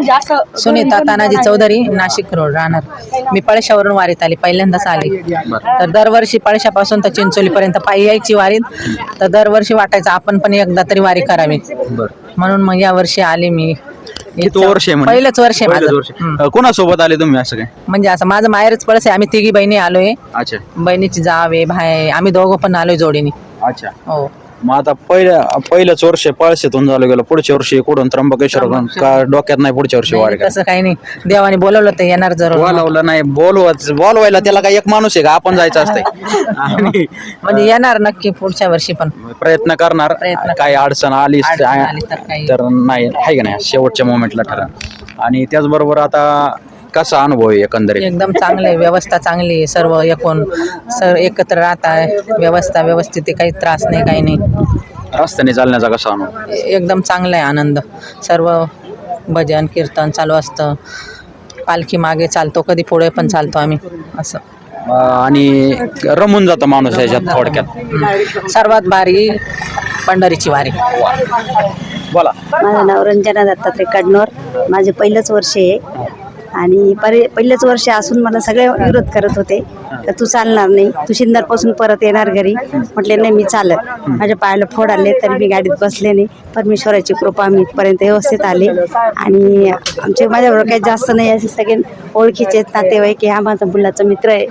म्हणजे असं सुनीता तानाजी चौधरी नाशिक रोड राहणार. मी पळशावरून वारीत आली पहिल्यांदाच आली. तर दरवर्षी पळशापासून तर चिंचोलीपर्यंत पायी यायची वारीत तर दरवर्षी वाटायचं आपण पण एकदा तरी वारी करावी. बर. म्हणून मग या वर्षी आली मी. किती वर्ष आहे म्हणजे? पहिलंच वर्ष आहे पहिलंच माझं. वर्ष. हम्म. अं, कोणासोबत आले तुम्ही असं काय? म्हणजे असं माझं माहेरच पळस आहे आम्ही तिघी बहिणी आलोय. अच्छा. बहिणीची जाव आहे भाय आहे. आम्ही दोघं पण आलोय जोडीने. अच्छा. हो. मग आता पहिल्या पहिलंच वर्ष पळशीतून झालं गेलं. पुढच्या वर्षी कुठून त्र्यंबकेश्वर का डोक्यात नाही पुढच्या वर्षी वारी नाही, तसं काही नाही. देवाने बोलवलं तर येणार जरूर. बोलावलं नाही. बोलवत बोलवायला त्याला काय एक माणूस आहे का? आपण जायचं असतंय. आणि म्हणजे येणार नक्की पुढच्या वर्षी पण. प्रयत्न करणार. प्रयत्न काही अडचण आली अडचण आली तर काही. तर नाही आहे का नाही? शेवटच्या मोमेंटला ठरा आणि त्याचबरोबर आता कसा अनुभव आहे एकंदरीत? एकदम चांगलं आहे व्यवस्था चांगली आहे सर्व एकूण सर एकत्र राहत आहे व्यवस्था व्यवस्थित आहे काही त्रास नाही काही नाही. रस्त्याने चालण्याचा कसा अनुभव? एकदम चांगला आहे आनंद. सर्व भजन कीर्तन चालू असतं. पालखी मागे चालतो कधी पुढे पण चालतो आम्ही असं. अं, आणि रमून जातो माणूस याच्यात थोडक्यात. सर्वात भारी पंढरीची वारी. बोला. माझं नाव रंजना दत्तात्रय कडनोर. माझे पहिलंच वर्ष आहे. आणि परे पहिलेच वर्ष असून मला सगळे विरोध करत होते. तर तू चालणार नाही. तू शिंदरपासून परत येणार घरी. म्हटले नाही मी चालत. माझ्या पायाला फोड आले तरी मी गाडीत बसले नाही. परमेश्वराची कृपा मी इथपर्यंत व्यवस्थित आले. आणि आमचे माझ्याबरोबर काही जास्त नाही असे सगळे ओळखीचे नातेवाईक हा माझा मुलाचा मित्र आहे.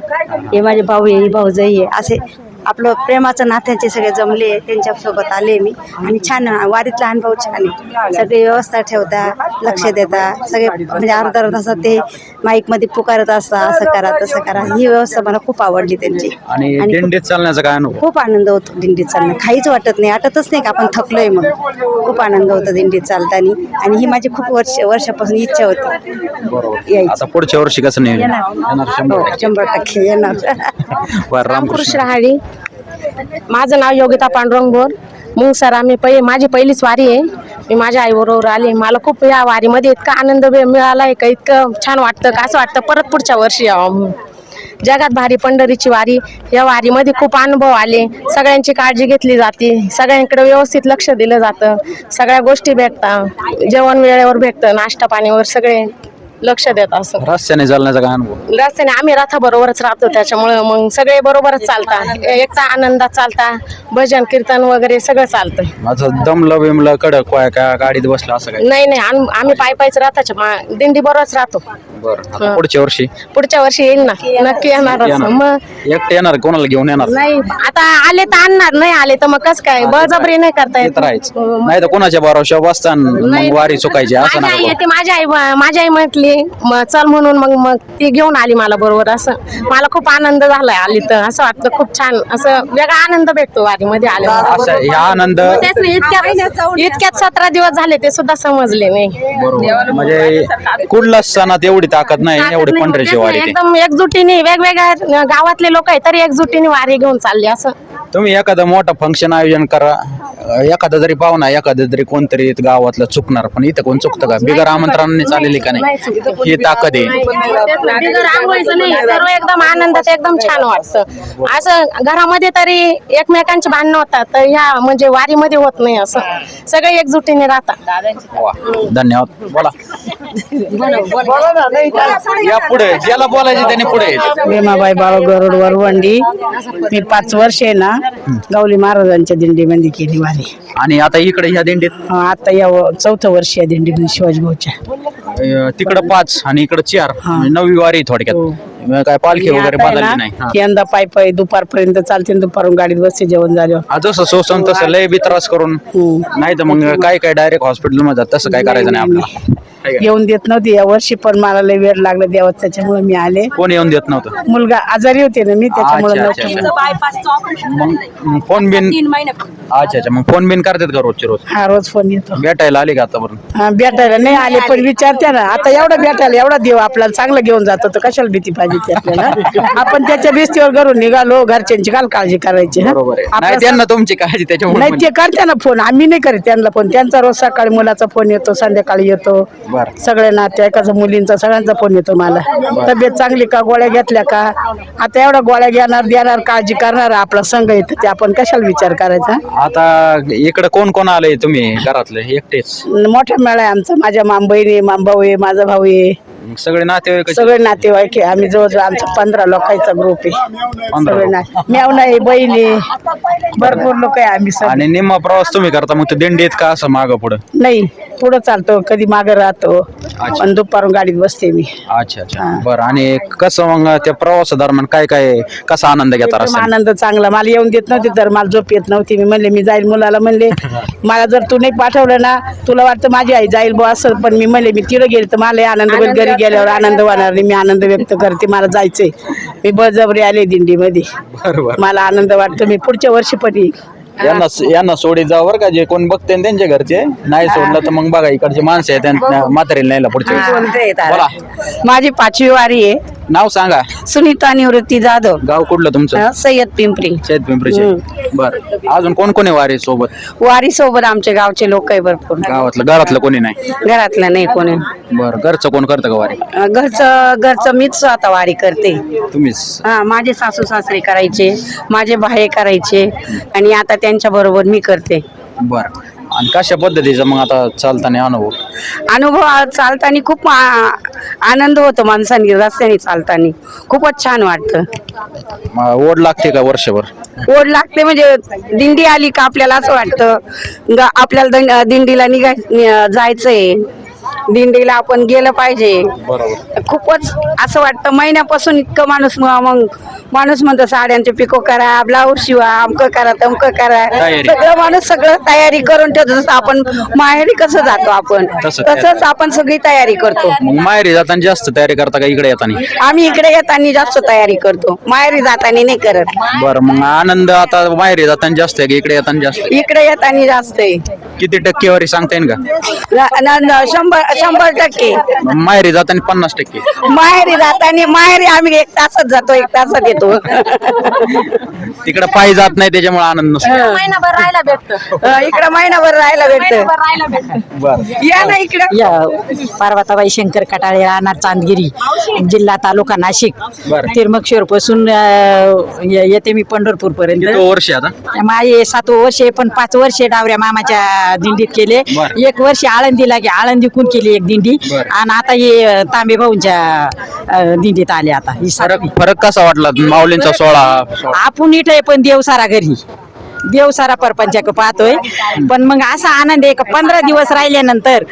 हे माझे भाऊ आहे ही भाऊजाई आहे. असे आपलं प्रेमाचं नात्याचे सगळे जमले त्यांच्यासोबत आले मी. आणि छान वारीतला अनुभव छान आहे. सगळे व्यवस्था ठेवता लक्ष देता सगळे म्हणजे अर्धा अर्धा तासात ते माईकमध्ये पुकारत असता असं करा तसं करा. ही व्यवस्था मला खूप आवडली त्यांची. आणि दिंडीत चालण्याचा काय अनुभव? खूप आनंद होतो दिंडीत चालणं. काहीच वाटत नाही. वाटतच नाही का आपण थकलोय मग खूप आनंद होतो दिंडीत चालताना. आणि ही माझी खूप वर्ष वर्षापासून इच्छा होती. यायची. आता पुढच्या वर्षी कसं नाही येणार. हो, शंभर टक्के येणार. बरं रामकृष्ण. कृष्ण राहाडी माझं नाव योगिता पांडुरंग बोर मग सर आम्ही पहि माझी पहिलीच वारी आहे. मी माझ्या आईबरोबर आले. मला खूप या वारीमध्ये इतका आनंद मिळाला आहे का इतकं छान वाटतं का असं वाटतं परत पुढच्या वर्षी यावं जगात भारी पंढरीची वारी. या वारीमध्ये खूप अनुभव आले. सगळ्यांची काळजी घेतली जाते. सगळ्यांकडे व्यवस्थित लक्ष दिलं जातं. सगळ्या गोष्टी भेटतात जेवण वेळेवर भेटतं. नाश्ता पाणीवर सगळे लक्ष देत असं. रस्त्याने चालण्याचा काय अनुभव? रस्त्याने आम्ही रथाबरोबरच राहतो त्याच्यामुळं मग सगळे बरोबरच चालतात एकटा आनंदात चालता भजन कीर्तन वगैरे सगळं चालतं माझं दमलं बिमलं कडक काय का गाडीत बसलं असं काय नाही नाही आम- आम्ही पाय पायच रथाच्या मा- दिंडी बरोबरच राहतो. बरं आता पुढच्या वर्षी? पुढच्या वर्षी येईल ना. नक्की येणार. मग एकटे येणार कोणाला घेऊन येणार? नाही आता आले तर आणणार नाही आले तर मग कसं काय? बळजबरी नाही करता येत. मग- नाही तर कोणाच्या भरोशा बसता नाही. मग वारी चुकायची असं माझी आई नका येते माझी आई माझी आई म्हटली मग चल म्हणून मग मग ती घेऊन आली मला बरोबर असं. मला खूप आनंद झालाय आली तर. असं वाटतं खूप छान असं वेगळा आनंद भेटतो वारीमध्ये आल्यावर. असं ह्या आनंद तेच नाही, इतक्यात इतक्यात सतरा दिवस झाले ते सुद्धा समजले नाही. बरोबर. म्हणजे कुठलाच सणात एवढी ताकद नाही एवढी पंढरीची वारी ती. एकदम एकजुटीने वेगवेगळ्या गावातले लोक आहेत तरी एकजुटीने वारी घेऊन चालले असं. तुम्ही एखादं मोठं फंक्शन आयोजन करा. एखादा जरी पाहुणा एखादं जरी कोणतरी इथं गावातलं चुकणार पण इथं कोण चुकतं का? बिगर आमंत्रणाने चालेली का नाही? ही ताकद आहे. तेच ना, बिगर आंघोळीचं नाही सर्व एकदम आनंदात एकदम छान वाटतं. असं घरामध्ये तरी एकमेकांची भांडणं होतात तर ह्या म्हणजे वारीमध्ये होत नाही असं. सगळे एकजुटीने राहतात. वा धन्यवाद. बोला. या पुढे ज्याला बोलायचे त्याने पुढे. भीमाबाई बाळ गरुड वरवंडी. मी पाच वर्षे ना गावली महाराजांच्या दिंडीमध्ये केली वारी. आणि आता इकडे ह्या दिंडीत? अं, आता या व- चौथं वर्ष या दिंडीमध्ये शिवाजी भाऊच्या. अं, तिकडं पाच आणि इकडं चार. म्हणजे नवी वारी आहे थोडक्यात मग काय पालखी वगैरे आता आहे बदलली ना, नाही. हा. यंदा पायी पायी दुपारपर्यंत चालते आणि दुपारून गाडीत बसते जेवण झाल्यावर हा, जसं सोसन तसं लय बित्रास करून. हम्म. नाही तर मग काय काय डायरेक्ट हॉस्पिटलमध्ये जात तसं काय करायचं नाही आपल्याला का? येऊन देत नव्हती या वर्षी पण मला लय वेळ लागला देवात त्याच्यामुळे मी आले. कोण येऊन देत नव्हतं? मुलगा आजारी होते ना मी त्याच्यामुळे अच्छा, अच्छा, नव्हतं मग मग फोन बिन अच्छा अच्छा. मग फोन बिन करतात का रोजचे रोज? हा रोज फोन येतो. भेटायला आले का आतापर्यंत? हा, भेटायला नाही आले पण विचारते ना आता एवढा भेटायला एवढा देव आपल्याला चांगलं घेऊन जातो तर कशाला भीती पाहिजे? ती आपल्याला. आपण त्याच्या बेस्तीवर घरून निघालो घरच्यांची काल काळजी करायची हं? बरोबर आहे. आपला नाही त्यांना तुमची काळजी त्याच्यामुळे नाही ते करते ना फोन. आम्ही नाही करीत त्यांना फोन. त्यांचा रोज सकाळी मुलाचा फोन येतो संध्याकाळी येतो. बरं. सगळ्या नातेवाईकाचा मुलींचा सगळ्यांचा फोन येतो मला. तब्येत चांगली का? गोळ्या घेतल्या का? आता एवढ्या गोळ्या घेणार देणार काळजी करणार आपला संघ येतं ते आपण कशाला विचार करायचा आता इकडे कोण कोण आलंय तुम्ही घरातले? एकटेच. मोठा मेळा आहे आमचा. माझ्या माम बहिणी माम भाऊ आहे माझा भाऊ आहे. मग सगळे नातेवाईक सगळे नातेवाईक आहे. आम्ही जवळजवळ आमचा पंधरा लोकांचा ग्रुप आहे. पंधरा सगळे ना मेव नाही बहिणी भरपूर लोक आहे आम्ही सगळे. आणि निम्मा प्रवास तुम्ही करता मग ते दिंडीत का असं मागं पुढं? नाही पुढं चालतो. कधी मागं राहतो. पण दुपारून गाडीत बसते मी. अच्छा अच्छा. बरं आणि कसं मग त्या प्रवासादरम्यान काय काय कसा आनंद घेता एकदम रस्त्याने? आनंद चांगला. मला येऊन देत नव्हते तर मला झोप येत नव्हती. मी म्हणले मी जाईल. मुलाला म्हणले मला जर तू नाही पाठवलं ना तुला वाटतं माझी आई जाईल बुवा असं. पण मी म्हणले मी तिथं गेले तर मला हे आनंद होईल. घरी गेल्यावर आनंद होणार नाही. मी आनंद व्यक्त करते. मला जायचंय. मी बळजबरी आले दिंडीमध्ये. मला आनंद वाटतो. मी पुढच्या वर्षी पण येईल. यांना यांना सोडी जाऊ बरं का जे कोण बघते ना त्यांच्या घरचे नाही सोडलं तर मग बघा इकडचे माणसं आहे त्यांना म्हातारीला न्यायला पुढच्या वेळेस. बोला. माझी पाचवी वारी आहे. नाव सांगा. सुनीता निवृत्ती जाधव. गाव कुठलं तुमचं? सय्यद पिंपरी. शेत पिंपरीचे बरं. अजून कोण कोणी वारी सोबत? वारी सोबत आमच्या गावचे लोक आहे भरपूर. गावातलं घरातलं कोणी नाही? घरातलं नाही कोणी. बरं घरचं कोण करतं का वारी? अं, घरचं घरचं मीच आता वारी करते. तुम्हीच? हा माझे सासू सासरे करायचे माझे भाये करायचे आणि आता त्यांच्या बरोबर मी करते. बरं. आणि कशा पद्धतीचा मग आता चालताना अनुभव? अनुभव आ- चालताना खूप आ- आनंद होतो माणसांनी रस्त्याने चालताना. खूपच छान वाटतं. मग ओढ लागते का वर्षभर? ओढ लागते म्हणजे दिंडी आली का आपल्याला असं वाटतं ग- आपल्याला दं- दिंडीला निघाय नि- जायचंय. दिंडीला आपण गेलं पाहिजे. बरोबर. खूपच असं वाटतं महिन्यापासून इतकं माणूस मग माणूस म्हणतो साड्यांचे पिको करा ब्लाऊज शिवा अमकं करा तमकं करा. तयारी. सगळं माणूस सगळं तयारी करून ठेवतो जसं आपण माहेरी कसं जातो आपण. तसं तसंच आपण सगळी तयारी करतो. मग माहेरी जाताना जास्त तयारी करता का इकडे येताना? आम्ही इकडे येताना जास्त तयारी करतो. माहेरी जाताना नाही करत. बरं मग आनंद आता माहेरी जाताना जास्त आहे का इकडे येताना जास्त आहे? इकडे येताना जास्त आहे. किती टक्केवारी सांगता येईल का? न- न- न- शंभर शंभर टक्के. माहेरी जाताना पन्नास टक्के. माहेरी जाताना माहेरी आम्ही एक तासात जातो एक तासात येतो. तिकडे पायी जात नाही त्याच्यामुळे आनंद नसतो. महिनाभर राहायला भेटतं. अं, इकडं महिनाभर राहायला भेटत. राहायला भेटतं. बरं. या ना इकडं. या पार्वताबाई शंकर कटाळे राहणार चांदगिरी जिल्हा तालुका नाशिक. बरं. तिरमक्षरपासून येते मी पंढरपूर पर्यंत वर्ष आहे आता? माझे सात वर्ष आहे, पण पाच वर्षे डावऱ्या मामाच्या दिंडीत केले. बरं. एक वर्ष आळंदीला गे आळंदीकून केली एक दिंडी बरं. आणि आता हे तांबे भाऊंच्या अं, दिंडीत आले आता ही फरक सातवी. फरक कसा वाटला माऊलींचा सोळा आपण इथे पण देव सारा घरी देव सारा परपंचाक पाहतोय. पण मग असा आनंद आहे का पंधरा दिवस राहिल्यानंतर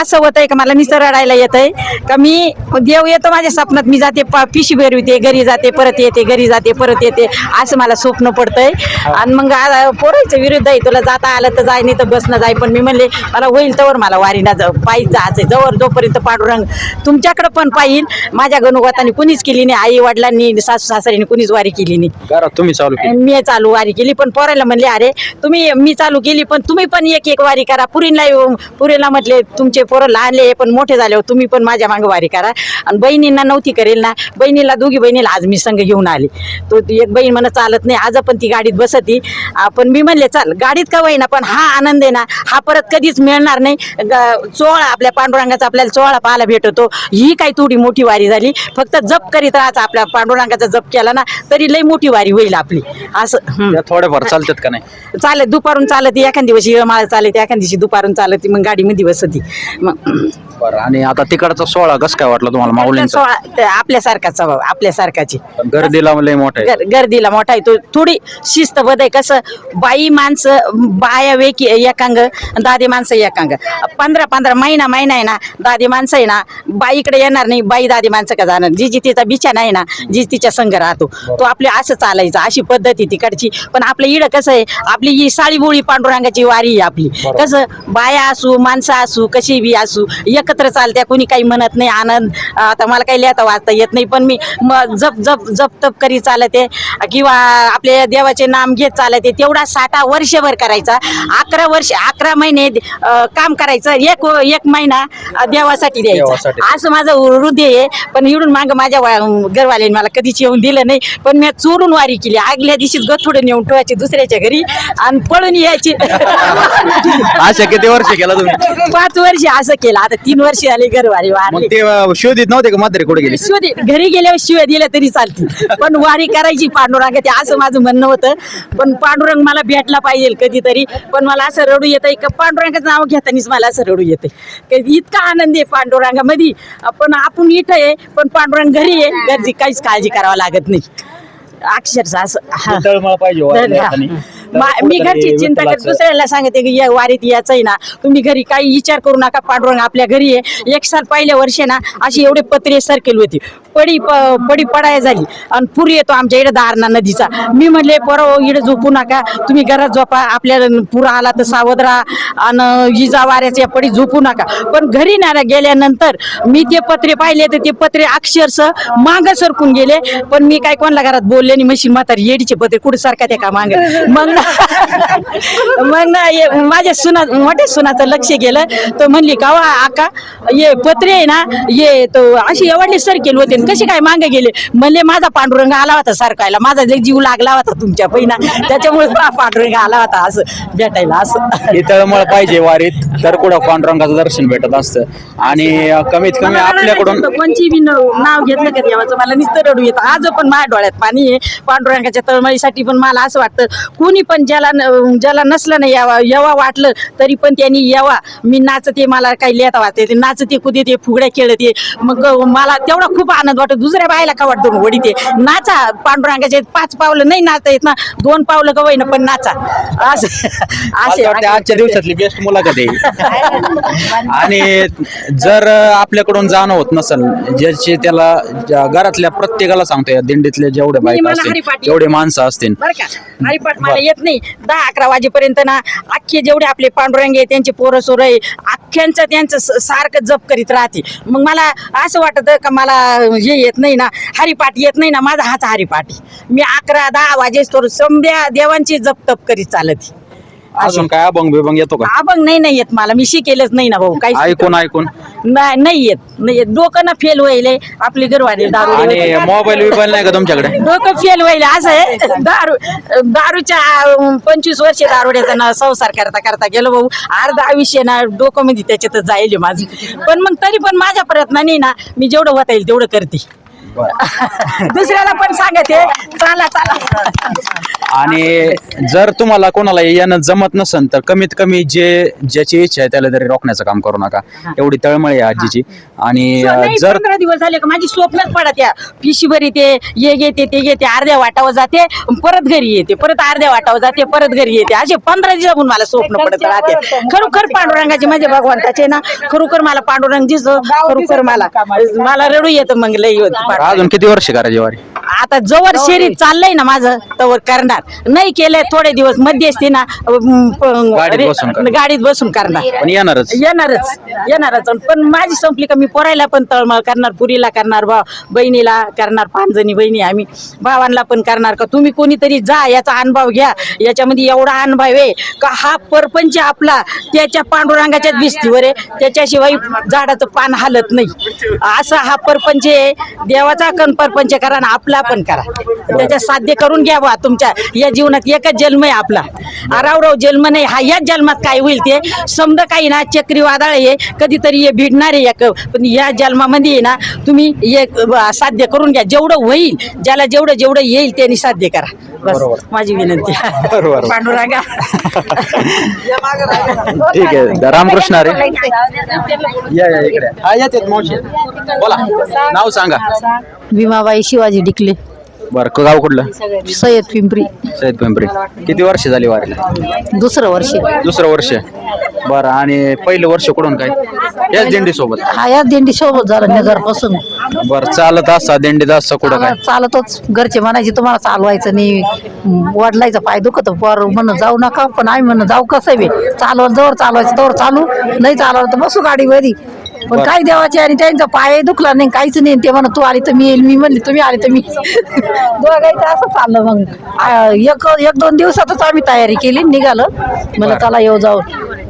असं होतंय का मला निसर रडायला येतंय? का मी देव येतो माझ्या स्वप्नात मी जाते पिशी भरविते घरी जाते परत येते घरी जाते परत येते असं मला स्वप्न पडतंय. आणि मग पोरायचं विरुद्ध आहे तुला जाता आलं तर जाय नाही तर बसणं जाय. पण मी म्हणले मला होईल तवर मला वारीना जा पायी जायचंय. जवळ जोपर्यंत पांडुरंग तुमच्याकडे पण पाहिल. माझ्या गणुगताने कुणीच केली नाही आई वडिलांनी सासू सासऱ्यांनी कुणीच वारी केली नाही. तुम्ही चालू मी चालू वारी केली पण पोरायला म्हणले अरे तुम्ही मी चालू केली पण तुम्ही पण एक एक वारी करा. पुरीला पुरीला म्हटले तुमचे पोरं लहानले पण मोठे झाले हो, तुम्ही पण माझ्या मागे वारी करा. आणि बहिणींना नव्हती करेल ना. बहिणीला दोघी बहिणीला आज मी संघ घेऊन आली. तो ती एक बहीण म्हणत चालत नाही आज पण ती गाडीत बसती. पण मी म्हणले चाल गाडीत का ना पण हा आनंद आहे ना हा परत कधीच मिळणार नाही. ग- चोळा आपल्या पांडुरंगाचा आपल्याला चोळा पाहायला भेटतो. ही काही थोडी मोठी वारी झाली. फक्त जप करीत राहायचा आपल्या पांडुरंगाचा जप केला ना तरी लई मोठी वारी होईल आपली. असं थोडंफार चालतं चालतात का नाही? चालत दुपारून चालत एखाद दिवस माळ चालत एखाद दिवशी दुपारून चालत मग गाडीमध्ये बसती. मग बरं आणि आता तिकडचा सोहळा कसं काय वाटला तुम्हाला माऊलींचा? सोळा ते आपल्यासारखाचा भाऊ आपल्यासारखाची. गर्दीला लय मोठा आहे. गर- गर्दीला मोठा आहे. तो थोडी शिस्तबद्ध आहे. कसं बाई माणसं बाया वेकी एकांग दादी माणसं एकांग. पंधरा पंधरा महिना महिना आहे ना दादी माणसं आहे ना बाईकडे येणार नाही बाई दादी माणसं का जाणार? जी जी तिचा बिछाना आहे ना जी तिच्या संघ राहतो. तो आपले असं चालायचं अशी पद्धती तिकडची. पण आपलं इडं कसं आहे आपली ही साळीबोळी पांडुरंगाची वारी आहे आपली. कसं बाया असू माणसं असू कशी बी असू एकत्र चालत्या कोणी काही म्हणत नाही आनंद आता मला काही लिहिता वाचता येत नाही पण मी म- जप जप जप तप करी चालते किंवा आपल्या देवाचे नाम घेत चालते तेवढा साठा वर्षभर करायचा. अकरा वर्ष अकरा महिने काम करायचं एक एक महिना देवासाठी द्यायचा. असं माझं हृदय आहे पण इडून मागं माझ्या घरवाल्याने मला कधीच येऊन दिलं नाही पण मी चोरून वारी केली. आगल्या दिवशीच गथुडं नेऊन ठेवायची दुसऱ्याच्या घरी आणि पळून यायची. अशा किती वर्ष केला तुम्ही? पाच वर्ष असं केलं. आता तीन वर्ष झाली घरवारी मग वारली ते अं, शोधित नव्हते का? म्हातारे कुठे गेले? शिवाय घरी गेल्यावर शिवाय दिल्या तरी चालतील. पण वारी करायची पांडुरंग ते असं माझं म्हणणं होतं. पण पांडुरंग मला भेटला पाहिजे कधीतरी. पण मला असं रडू येतं का? पांडुरंगाचं नाव घेतानीच मला असं रडू येते इतका आनंद आहे पांडुरंगामध्ये. पण आपण इथं आहे पण पांडुरंग घरी आहे. घरची काहीच काळजी करावं लागत नाही. अक्षरशः असं हा. तळमळ पाहिजे येतानी. तर मा- घरची चिंता करत दुसऱ्याला सांगते की या वारीत यायचं आहे ना. तुम्ही घरी काही विचार करू नका पांडुरंग आपल्या घरी आहे. एक साल पहिल्या वर्षी ना अशी एवढे पत्रे सरकेल होती. पडी प- पडी पडाय झाली. आणि पूर येतो आमच्या इकडे दारणा नदीचा. मी म्हणले पोरं इकडे झोपू नका. तुम्ही घरात झोपा. आपल्याला पूर आला तर सावध राहा. आणि इजा वाऱ्याच्या पडी झोपू नका. पण घरी ना गेल्यानंतर मी ते पत्रे पाहिले तर ते पत्रे अक्षरशः माग सरकून गेले. पण मी काय कोणाला घरात बोलले नाही मशी म्हातारी येडीचे पत्रे कुठे सारखा त्या का माग? मग मग ना ये- माझ्या सुना मोठ्या सुनाचं लक्ष गेलं. तर म्हणली का वा आका ये पत्रे आहे ना ये तो अशी एवढले सर केले होते कसे काय मागे गेले? म्हणले माझा पांडुरंग आला होता सरकायला माझा लय जीव लागला होता तुमच्या पहिला. त्याच्यामुळे पांडुरंग आला होता असं भेटायला असं. ही तळमळ पाहिजे वारीत तर कुठं पांडुरंगाचं दर्शन भेटत असतं. आणि कमीत कमी आपल्याकडून. कोणची बी नाव घेतलं का देवाचं? मला नुसतं रडू येतं. आज पण माझ्या डोळ्यात पाणी आहे. पांडुरंगाच्या तळमळीसाठी पण मला असं वाटतं कोणी पण ज्याला न- ज्याला नसलं नाही यावा यावा वाटलं तरी पण त्यांनी यावा. मी नाचते मला काही लिहिता वाटते. ते नाचते कुदे फुगड्या खेळते. मग मला तेवढा खूप आनंद वाटतो. दुसऱ्या बायला का वाटतो वडी ते नाचा. पांडुरंगाचे पाच पावलं नाही नाचता येत ना. दोन पावलं गवय ना पण नाचा. आजच्या दिवसातली बेस्ट मुलाखत आहे आणि जर आपल्याकडून जाणं होत नसेल ज्याचे त्याला घरातल्या प्रत्येकाला सांगतो या दिंडीतले जेवढे बायका असतील जेवढे माणसं असतील. बरं नाही. दहा अकरा वाजेपर्यंत ना अख्खे जेवढे आपले पांडुरंगे त्यांचे पोरं सोरं आहे अख्ख्यांचं त्यांचं स- सारखं जप करीत राहते. मग मला असं वाटतं का मला हे येत नाही ना हरिपाठ येत नाही ना माझा हाच हरिपाठ मी अकरा दहा वाजेस तर समध्या देवांची जप तप करीत चालत अजून काय अभंग बिभंग येतो का? अभंग नाही नाही येत मला. मी शिकेलच नाही ना भाऊ. काही ऐकून ऐकून. नाही नाही येत. नाही येत. डोकं ना फेल व्हायले. आपली घरवाली दारू आणि मोबाईल बिबाईल नाही का तुमच्याकडे? डोकं फेल व्हायला. असं आहे. दारू दारूच्या अं, पंचवीस वर्ष दारुड्याचा ना संसार करता करता गेलो भाऊ. अर्धा आयुष्य ना डोकं मध्ये त्याच्यातच जाईल माझं. पण मग तरी पण माझ्या प्रयत्नाने ना मी जेवढं होता येईल तेवढं करते. दुसऱ्याला पण सांगते. चाला चाला. आणि जर तुम्हाला कोणाला येणं जमत नसेल तर कमीत कमी जे ज्याची इच्छा आहे त्याला तरी रोखण्याचं काम करू नका. एवढी तळमळ आहे आजीची. आणि नाही, जर पंधरा दिवस झाले का माझी स्वप्नच पडत या. पिशी भरी ते ये घेते ते घेते अर्ध्या वाटावर जाते परत घरी येते परत अर्ध्या वाटावर जाते परत घरी येते. असे पंधरा दिवसाहून मला स्वप्न पडत राहते. खरोखर पांडुरंगाचे म्हणजे भगवंताचे ना. खरोखर मला पांडुरंग दिसतो खरोखर मला मला रडू येतं मग लई होत. पांडुरंग. अजून किती वर्ष करायची वारी? आता जवळ शरीर चाललंय ना माझं तवर करणार. नाही केलंय थोडे दिवस मध्यस्थी ना अं, प- गाडीत बसून करणार. गाडीत बसून करणार. पण येणारच. येणारच येणारच. पण माझी संपली का मी पोरायला पण तळमळ करणार पुरीला करणार भाव बहिणीला करणार पाच जणी बहिणी आम्ही. भावांना पण करणार का तुम्ही कोणीतरी जा याचा अनुभव घ्या. याच्यामध्ये एवढा अनुभव आहे का हा परपंच आपला त्याच्या पांडुरंगाच्याच भिस्तीवर आहे. त्याच्याशिवाय झाडाचं पान हालत नाही. असा हा परपंच आहे. देवाचा कण परपंच करा ना आपला पण करा. त्याच्या साध्य करून घ्या बा तुमच्या. या जीवनात एकच जन्म आहे आपला. रावराव जन्म नाही हा याच जन्मात काय होईल ते? समजा काही ना चक्रीवादळ आहे कधीतरी हे भिडणार आहे एक. पण या जन्मामध्ये आहे ना तुम्ही एक साध्य करून घ्या. जेवढं होईल ज्याला जेवढं जेवढं येईल त्यांनी साध्य करा. बस माझी विनंती. बरोबर. पांडुरंगा. ठीक आहे. रामकृष्ण अरे या या इकडे. हा मावशी. बोला. नाव सांगा. भीमाबाई शिवाजी डिकले बरं गाव कुठलं? सय्यद पिंपरी. सैद पिंपरी. किती वर्ष झाली वारीला? दुसरं वर्ष. दुसरं वर्ष. बरं आणि पहिलं वर्ष कुठून काय? याच दिंडी सोबत हा या दिंडी सोबत झाला नगरपासून बरं चालत असा दिंडीत असं कुठं काय? चालतच. घरचे म्हणायचे तुम्हाला चालवायचं नाही. वडलायचं पाय दुखत पोर म्हणून जाऊ नका. पण आम्ही म्हणून जाऊ कसं बी? चालवलं जवळ चालवायचं तोवर चालू. नाही चालवलं तर बसू गाडीवरी. पण काय देवाचे आणि त्यांचा पाय दुखला नाही काहीच नाही. ते म्हणत तू आली तर मी येईल मी म्हणली तुम्ही आले तर मी दोघायचं असं चाललं मग. आ, एक एक दोन दिवसातच आम्ही तयारी केली निघालं. मला चला येऊ जाऊ.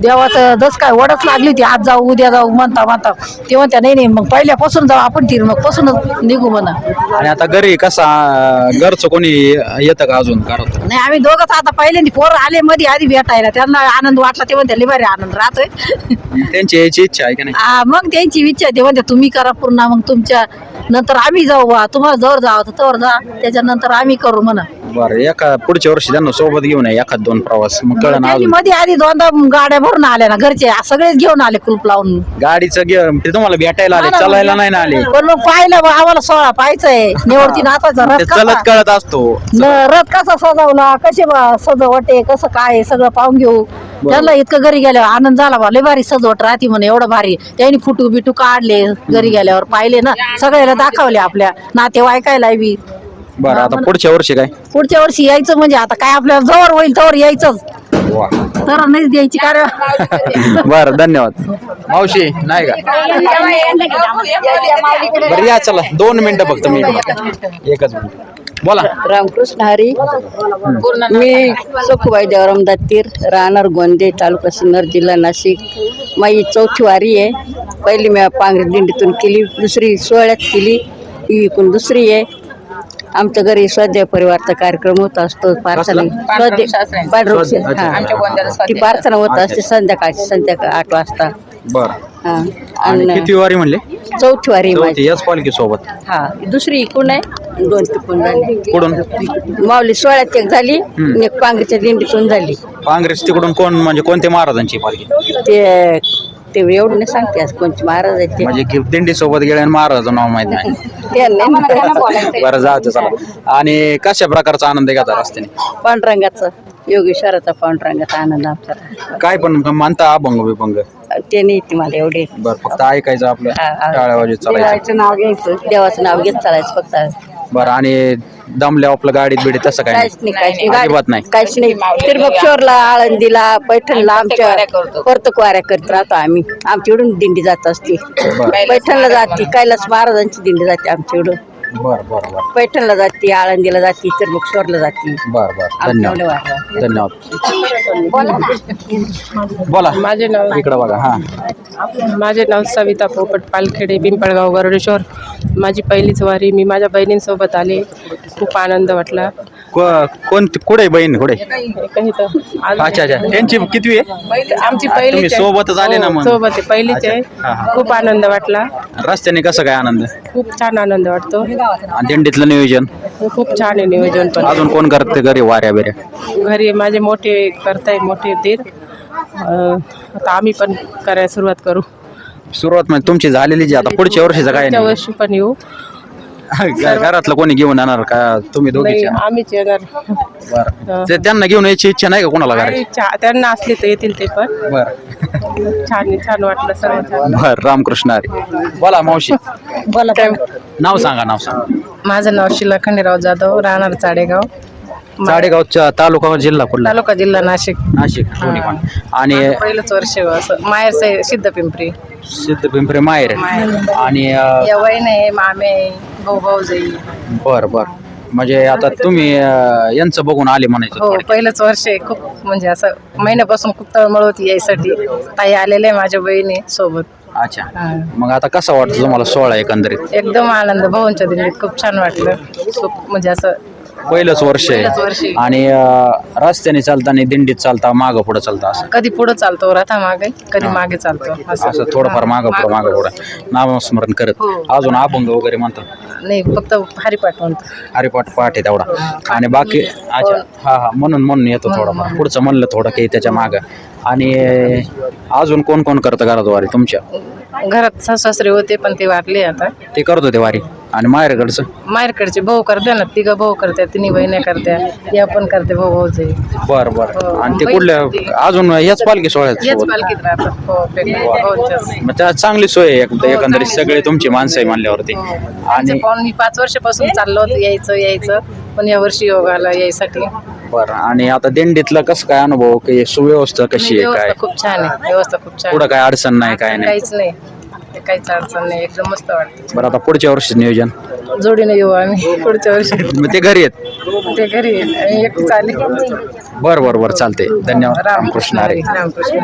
देवाचं जस काय वडच लागली होती आज जाऊ उद्या जाऊ म्हणता म्हणता. ते म्हणत्या नाही नाही मग पहिल्यापासून जाऊ आपण तिर मग पासूनच निघू म्हणा. आणि आता घरी कसा घरचं कोणी येतं का अजून करत नाही आम्ही दोघंच आता पहिल्यांदा पोर आले मध्ये आधी भेटायला. त्यांना आनंद वाटला ते म्हणते लिवारी आनंद राहतोय. त्यांची यायची इच्छा आहे की नाही? आ, मग त्यांची इच्छा आहे ते म्हणते तुम्ही करा पूर्ण मग तुमच्या नंतर आम्ही जाऊ बा. तुम्हाला जवळ जावं तर तवर जा. त्याच्यानंतर आम्ही करू म्हणा. बरं एका पुढच्या वर्षी त्यांना सोबत घेऊन या एखाद दोन प्रवास. मग कळण त्यांनी अजून. मध्ये आधी दोनदा गाड्या भरून आल्या ना घरचे सगळेच घेऊन आले कुलूप लावून. गाडीचं घे ते तुम्हाला भेटायला आले चालायला नाही ना आले. पण मग पाहिलं बा, आम्हाला सोळा पाहायचंय. निवडती ते रथ चलत कसा कळत असतो. न- रथ कसा सजवला कसे बा सजवटे कसं काय आहे, सगळं पाहून घेऊ. त्यांना इतकं घरी गेल्यावर आनंद झाला बा लय भारी सजवट राहते म्हणे एवढं भारी. त्यांनी फुटू बिटू काढले घरी गेल्यावर पाहिले ना सगळ्याला दाखवले आपल्या. नातेवाईकायला बी. बरं आता पुढच्या वर्षी काय? पुढच्या वर्षी यायचं म्हणजे आता काय आपल्याला जवळ होईल तवर यायचंच. वा. तर नाहीच द्यायची कार्य बरं धन्यवाद. मावशी नाही का? बरं या चला दोन मिनिटं फक्त मी इकडं. एकच मिनिट. बोला. रामकृष्ण हरी. मी सखुबाई देवराम दत्तीर राहणार गोंदे तालुका सिन्नर जिल्हा नाशिक. माझी चौथी वारी आहे. पहिली मी पांगरी दिंडीतून केली दुसरी सोहळ्यात केली ही इकून दुसरी आहे. आमच्या घरी स्वाध्याय परिवारचा कार्यक्रम होत असतो प्रार्थना स्वाध्याय पांडुरंग से- हा. ती प्रार्थना होत असते संध्याकाळची संध्याकाळ आठ वाजता. बरं. हा. आणि वारी म्हणले? चौथी वारी माझी. याच पालखी सोबत. हा. दुसरी इकून आहे? दोन तिकून झाली. कुठून? माऊली सोहळ्यात एक झाली आणि एक पांगरीच्या दिंडीतून झाली. काँग्रेस तिकडून कोण म्हणजे कोणत्या महाराजांची पालखी? ते ते एवढं नाही सांगते आज कोणचे महाराज आहेत ते. म्हणजे की दिंडी सोबत गेले आणि महाराजाचं नाव माहीत नाही. ते नाही बरं जायचं चला. आणि कशा प्रकारचा आनंद घेता रस्त्याने? पांडुरंगाचं. योगेश्वराचा पांडुरंगाचा आनंद आमचा. काय पण म्हणता अभंग बिभंग ते नाही येते मला एवढे. बरं फक्त ऐकायचं आपलं. टाळ्या वाजत चालायचं. देवाचं नाव घ्यायचं. देवाचं नाव घेत चालायचं फक्त. बरं आणि दमल्या आपलं गाडीत बिडीत तसं काय काहीच नाही काहीच नाही. अजिबात नाही. गाडी- काहीच नाही. आळंदीला पैठणला आमच्या परतक वाऱ्या करत. राहतो आम्ही. आमच्या इकडून दिंडी जात असते. पैठणला जाते कैलास महाराजांची दिंडी जाते आमच्या इकडून बरं बरं बरं. पैठणला जाते आळंदीला जाते त्रिमक्षोरला जाते. बरं बरं. आमच्या धन्यवाद. धन्यवाद. बोला. माझे नाव इकडं बघा हा. माझे नाव सविता पोपट पालखेडे पिंपळगाव गरुडेश्वर. माझी पहिलीच वारी मी माझ्या बहिणींसोबत आले. खूप आनंद वाटला. को- कोण कुठे आहे बहीण? कुठे? काही तर आज- अच्छा अच्छा. त्यांची कितवी आहे? आमची तुम्ही पहिलीच आहे. सोबतच आले ना हो, मग? सोबत आहे. पहिलीच अच्छा. आहे. हा. खूप आनंद वाटला. रस्त्याने कसं काय आनंद? खूप छान आनंद वाटतो. आणि दिंडीतलं नियोजन? खूप छान आहे नियोजन पण. अजून कोण करते घरी वाऱ्या बिऱ्या? घरी माझे मोठे करताय मोठे दीर. अं, आता आम्ही पण करायला सुरुवात करू. सुरुवात म्हणजे तुमची झालेली जी आता पुढच्या वर्षीचं काय पुढच्या नाही. वर्षी पण येऊ. घ- घरातलं कोणी घेऊन येणार का? तुम्ही नाही दोघीच आम्हीच येणार. बरं. ते त्यांना घेऊन यायची इच्छा नाही का कोणाला आणि घरी चा- त्यांना असले तर येतील ते पण. बरं. छान छान वाटलं सर्व छान बर रामकृष्ण हरी. बोला मावशी. बोला काय? नाव सांगा नाव सांगा. माझं नाव शिला खंडेराव जाधव राहणार चाडेगाव. चाडेगावचा तालुका जिल्हा कुठला? तालुका जिल्हा नाशिक. नाशिक आणि पहिलंच वर्ष असं. माहेर सिद्ध पिंपरी. सिद्ध पिंपरी माहेर आणि अं, या वहिन आहे मामे भाऊ भाऊजाई. बर बर. म्हणजे आता तुम्ही अं, यांचं बघून आले म्हणायचं हो पहिलंच वर्ष आहे. खूप म्हणजे असं महिन्यापासून खूप तळमळ होती यायसाठी. ताई आलेले माझ्या बहिणी सोबत. अच्छा. हा. मग आता कसा वाटतं तुम्हाला सोहळा एकंदरीत? एकदम आनंद. भाऊंच्या दिंडीत खूप छान वाटलं. खूप म्हणजे असं पहिलंच वर्ष पहिलंच वर्ष आहे. आहे. आणि अं, रस्त्याने चालताना दिंडीत चालता मागं पुढं चालता असं. कधी पुढे चालतो रथा मागे कधी मागे चालतो असं. थोडंफार मागं पुढं मागं पुढं. नामस्मरण करत. हो. अजून अभंग वगैरे म्हणतात? नाही फक्त हरिपाठ म्हणतो. हरिपाठ पाठ आहे तेवढा. आणि बाकी अच्छा हा हा म्हणून म्हणून येतो थोडंफार पुढचं म्हणलं थोडं काही त्याच्या मागं. आणि अजून कोण कोण करतं घराद्वारे तुमच्या? घरात सासरे होते पण ते वारले आता. ते करत होते वारी? आणि माहेरकडचं? माहेरकडचे भाऊ करते ना तिघं भाऊ करते तिन्ही बहिणी करत्या या पण करते भाऊ भाऊचे. बरं बरं. हो. आणि ते कुठल्या अजून याच पालखी सोहळ्यात याच? पालखीत राहतात. हो भाऊंच्याच. मग त्या चांगली सोय आहे एक- एकंदरीत सगळे तुमची माणसं आहे म्हणल्यावरती आणि मी पाच वर्षापासून चाललो होतं यायचं यायचं पण या वर्षी योग आला यायसाठी. बरं. आणि आता दिंडीतलं कसं काय अनुभव? की सुव्यवस्था कशी आहे काय? व्यवस्था खूप छान आहे व्यवस्था खूप छान पुढं. काय अडचण नाही काय नाही? काहीच नाही. काहीच अडचण नाही. एकदम मस्त वाटतं. बरं आता पुढच्या वर्षी नियोजन? जोडीने येऊ आम्ही. पुढच्या वर्षी. मग ते घरी आहेत? ते घरी येईल. आणि एक चालेल. बरं बरं बरं. चालते धन्यवाद. रामकृष्ण हरी. रामकृष्ण.